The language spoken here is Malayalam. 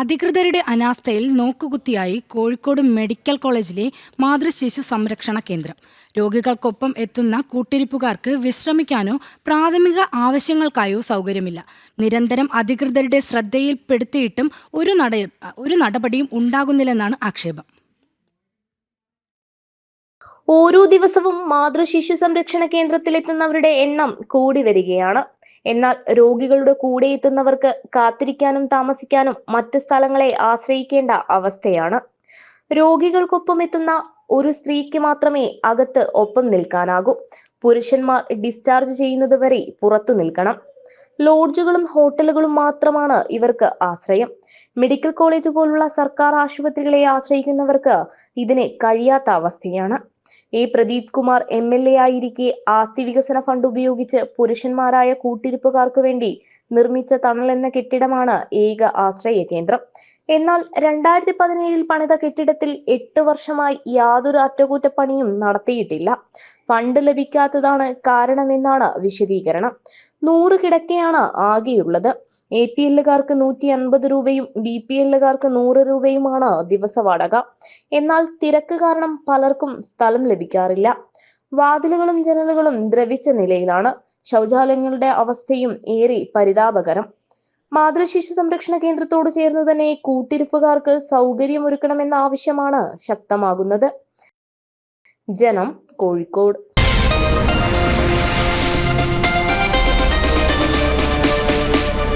അധികൃതരുടെ അനാസ്ഥയിൽ നോക്കുകുത്തിയായി കോഴിക്കോട് മെഡിക്കൽ കോളേജിലെ മാതൃശിശു സംരക്ഷണ കേന്ദ്രം. രോഗികൾക്കൊപ്പം എത്തുന്ന കൂട്ടിരിപ്പുകാർക്ക് വിശ്രമിക്കാനോ പ്രാഥമിക ആവശ്യങ്ങൾക്കായോ സൗകര്യമില്ല. നിരന്തരം അധികൃതരുടെ ശ്രദ്ധയിൽപ്പെടുത്തിയിട്ടും ഒരു നട ഒരു നടപടിയും ഉണ്ടാകുന്നില്ലെന്നാണ് ആക്ഷേപം. ഓരോ ദിവസവും മാതൃശിശു സംരക്ഷണ കേന്ദ്രത്തിലെത്തുന്നവരുടെ എണ്ണം കൂടി വരികയാണ്. എന്നാൽ രോഗികളുടെ കൂടെ എത്തുന്നവർക്ക് കാത്തിരിക്കാനും താമസിക്കാനും മറ്റ് സ്ഥലങ്ങളെ ആശ്രയിക്കേണ്ട അവസ്ഥയാണ്. രോഗികൾക്കൊപ്പം എത്തുന്ന ഒരു സ്ത്രീക്ക് മാത്രമേ അകത്ത് ഒപ്പം നിൽക്കാനാകൂ. പുരുഷന്മാർ ഡിസ്ചാർജ് ചെയ്യുന്നത് വരെ പുറത്തു നിൽക്കണം. ലോഡ്ജുകളും ഹോട്ടലുകളും മാത്രമാണ് ഇവർക്ക് ആശ്രയം. മെഡിക്കൽ കോളേജ് പോലുള്ള സർക്കാർ ആശുപത്രികളെ ആശ്രയിക്കുന്നവർക്ക് ഇതിന് കഴിയാത്ത അവസ്ഥയാണ്. A Pradeep Kumar M L A ആയിരിക്കെ ആസ്തി വികസന ഫണ്ട് ഉപയോഗിച്ച് പുരുഷന്മാരായ കൂട്ടിരിപ്പുകാർക്ക് വേണ്ടി നിർമ്മിച്ച തണൽ എന്ന കെട്ടിടമാണ് ഏക ആശ്രയ കേന്ദ്രം. എന്നാൽ രണ്ടായിരത്തി പതിനേഴിൽ പണിത കെട്ടിടത്തിൽ എട്ട് വർഷമായി യാതൊരു അറ്റകുറ്റപ്പണിയും നടത്തിയിട്ടില്ല. ഫണ്ട് ലഭിക്കാത്തതാണ് കാരണമെന്നാണ് വിശദീകരണം. നൂറ് കിടക്കയാണ് ആകെയുള്ളത്. എ പി എല്ലുകാർക്ക് നൂറ്റി അൻപത് രൂപയും ബി പി എല്ലുകാർക്ക് നൂറ് രൂപയുമാണ് ദിവസ വാടക. എന്നാൽ തിരക്ക് കാരണം പലർക്കും സ്ഥലം ലഭിക്കാറില്ല. വാതിലുകളും ജനലുകളും ദ്രവിച്ച നിലയിലാണ്. ശൗചാലയങ്ങളുടെ അവസ്ഥയും ഏറെ പരിതാപകരം. മാതൃശിശു സംരക്ഷണ കേന്ദ്രത്തോട് ചേർന്ന് തന്നെ കൂട്ടിരിപ്പുകാർക്ക് സൗകര്യമൊരുക്കണമെന്ന ആവശ്യമാണ് ശക്തമാകുന്നത്. ജനം കോഴിക്കോട്.